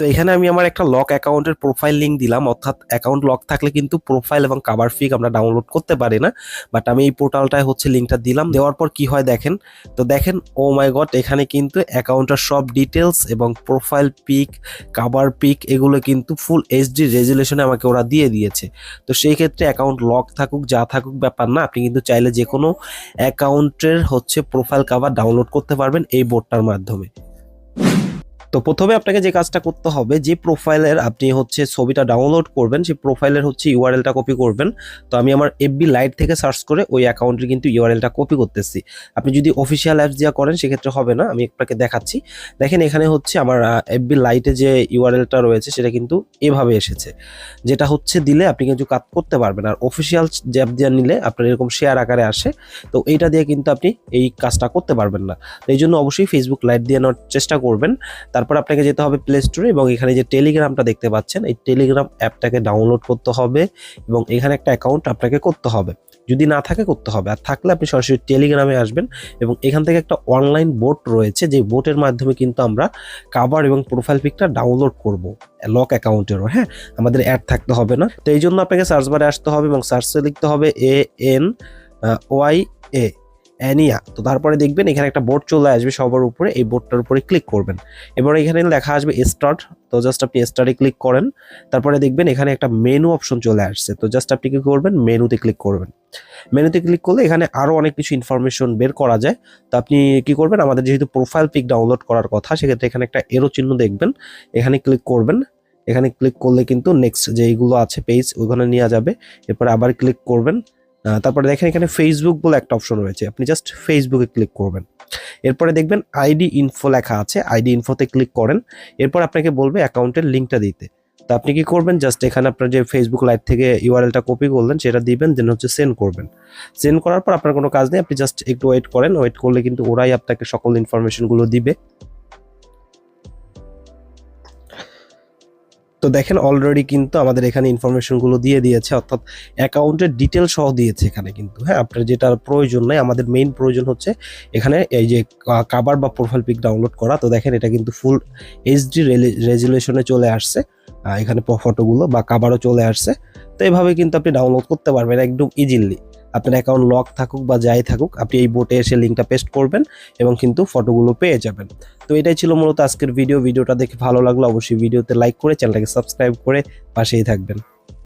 তো এখানে আমি আমার একটা লক অ্যাকাউন্টের প্রোফাইল লিঙ্ক দিলাম। অর্থাৎ অ্যাকাউন্ট লক থাকলে কিন্তু প্রোফাইল এবং কাভার ফিক আমরা ডাউনলোড করতে পারি না। বাট আমি এই পোর্টালটায় হচ্ছে লিঙ্কটা দিলাম। দেওয়ার পর কি হয় দেখেন? তো দেখেন ও মাই গড এখানে কিন্তু অ্যাকাউন্টের সব ডিটেলস এবং প্রোফাইল পিক কাভার পিক এগুলো কিন্তু ফুল এইচডি রেজুলেশনে আমাকে ওরা দিয়ে দিয়েছে। তো সেই ক্ষেত্রে অ্যাকাউন্ট লক থাকুক, যা থাকুক ব্যাপার না, আপনি কিন্তু চাইলে যে কোনো অ্যাকাউন্টের হচ্ছে প্রোফাইল কাভার ডাউনলোড করতে পারবেন এই বোর্ডটার মাধ্যমে। তো প্রথমে আপনাকে যে কাজটা করতে হবে, যে প্রোফাইলের আপনি হচ্ছে ছবিটা ডাউনলোড করবেন, সেই প্রোফাইলের হচ্ছে ইউআরএলটা কপি করবেন। তো আমি আমার এফবি লাইট থেকে সার্চ করে ওই অ্যাকাউন্টের কিন্তু ইউআরএলটা কপি করতেছি। আপনি যদি অফিসিয়াল অ্যাপস দিয়া করেন, সেক্ষেত্রে হবে না, আমি আপনাকে দেখাচ্ছি। দেখেন এখানে হচ্ছে আমার এফবি লাইটে যে ইউআরএলটা রয়েছে, সেটা কিন্তু এভাবে এসেছে। যেটা হচ্ছে দিলে আপনি কিন্তু কাজ করতে পারবেন। আর অফিসিয়াল যে অ্যাপ দিয়ে নিলে আপনার এরকম শেয়ার আকারে আসে। তো এইটা দিয়ে কিন্তু আপনি এই কাজটা করতে পারবেন না। এই জন্য অবশ্যই ফেসবুক লাইট দিয়ে নেওয়ার চেষ্টা করবেন। তারপর আপনাকে যেতে হবে প্লে স্টোরে এবং এখানে যে টেলিগ্রামটা দেখতে পাচ্ছেন, এই টেলিগ্রাম অ্যাপটাকে ডাউনলোড করতে হবে এবং এখানে একটা অ্যাকাউন্ট আপনাকে করতে হবে। যদি না থাকে, করতে হবে। আর থাকলে আপনি সরাসরি টেলিগ্রামে আসবেন এবং এখান থেকে একটা অনলাইন বোট রয়েছে যে বোটের মাধ্যমে কিন্তু আমরা কাভার এবং প্রোফাইল পিকটা ডাউনলোড করব লক অ্যাকাউন্টেরও হ্যাঁ? আমাদের অ্যাড থাকতে হবে না। তো এই জন্য আপনাকে সার্চ বারে আসতে হবে এবং সার্চে লিখতে হবে এ এন ওয়াই এ অ্যানিয়া। তো তারপরে দেখবেন এখানে একটা বোর্ড চলে আসবে সবার উপরে, এই বোর্ডটার উপরে ক্লিক করবেন। এবার এখানে লেখা আসবে স্টার্ট, তো জাস্ট আপনি স্টার্টে ক্লিক করেন। তারপরে দেখবেন এখানে একটা মেনু অপশন চলে আসছে, তো জাস্ট আপনি কি করবেন? মেনুতে ক্লিক করবেন। মেনুতে ক্লিক করলে এখানে আরও অনেক কিছু ইনফরমেশন বের করা যায়। তো আপনি কি করবেন? আমাদের যেহেতু প্রোফাইল পিক ডাউনলোড করার কথা, সেক্ষেত্রে এখানে একটা এরো চিহ্ন দেখবেন। এখানে ক্লিক করবেন। এখানে ক্লিক করলে কিন্তু নেক্সট যেইগুলো আছে পেজ ওইখানে নেওয়া যাবে। এরপরে আবার ক্লিক করবেন। তারপরে দেখেন এখানে ফেসবুক বলে একটা অপশন রয়েছে। আপনি জাস্ট ফেসবুকে ক্লিক করবেন। এরপরে দেখবেন আইডি ইনফো লেখা আছে। আইডি ইনফোতে ক্লিক করেন। এরপর আপনাকে বলবে অ্যাকাউন্টের লিঙ্কটা দিতে। তো আপনি কি করবেন? জাস্ট এখানে আপনার যে ফেসবুক লাইট থেকে ইউআরএলটা কপি করলেন, সেটা দিবেন দেন হচ্ছে সেন্ড করবেন। সেন্ড করার পর আপনার কোনো কাজ নেই। আপনি জাস্ট একটু ওয়েট করেন। ওয়েট করলে কিন্তু ওরাই আপনাকে সকল ইনফরমেশনগুলো দিবে। তো দেখেন অলরেডি কিন্তু আমাদের এখানে ইনফরমেশনগুলো দিয়ে দিয়েছে, অর্থাৎ অ্যাকাউন্টের ডিটেল সহ দিয়েছে এখানে কিন্তু। হ্যাঁ আপনার যেটা প্রয়োজন নাই, আমাদের মেইন প্রয়োজন হচ্ছে এখানে এই যে কাবার বা প্রোফাইল পিক ডাউনলোড করা। তো দেখেন এটা কিন্তু ফুল এইচডি রেজুলেশনে চলে আসছে এখানে ফটোগুলো বা কাবারও চলে আসছে। তো এভাবে কিন্তু আপনি ডাউনলোড করতে পারবেন একদম ইজিলি আপনার অ্যাকাউন্ট লক থাকুক বা যাই থাকুক, আপনি এই বোটে এসে লিঙ্কটা পেস্ট করবেন এবং কিন্তু ফটোগুলো পেয়ে যাবেন। তো এটাই ছিল মূলত আজকের ভিডিও ভিডিওটা দেখে ভালো লাগল অবশ্যই ভিডিওতে লাইক করে চ্যানেলটাকে সাবস্ক্রাইব করে পাশেই থাকবেন।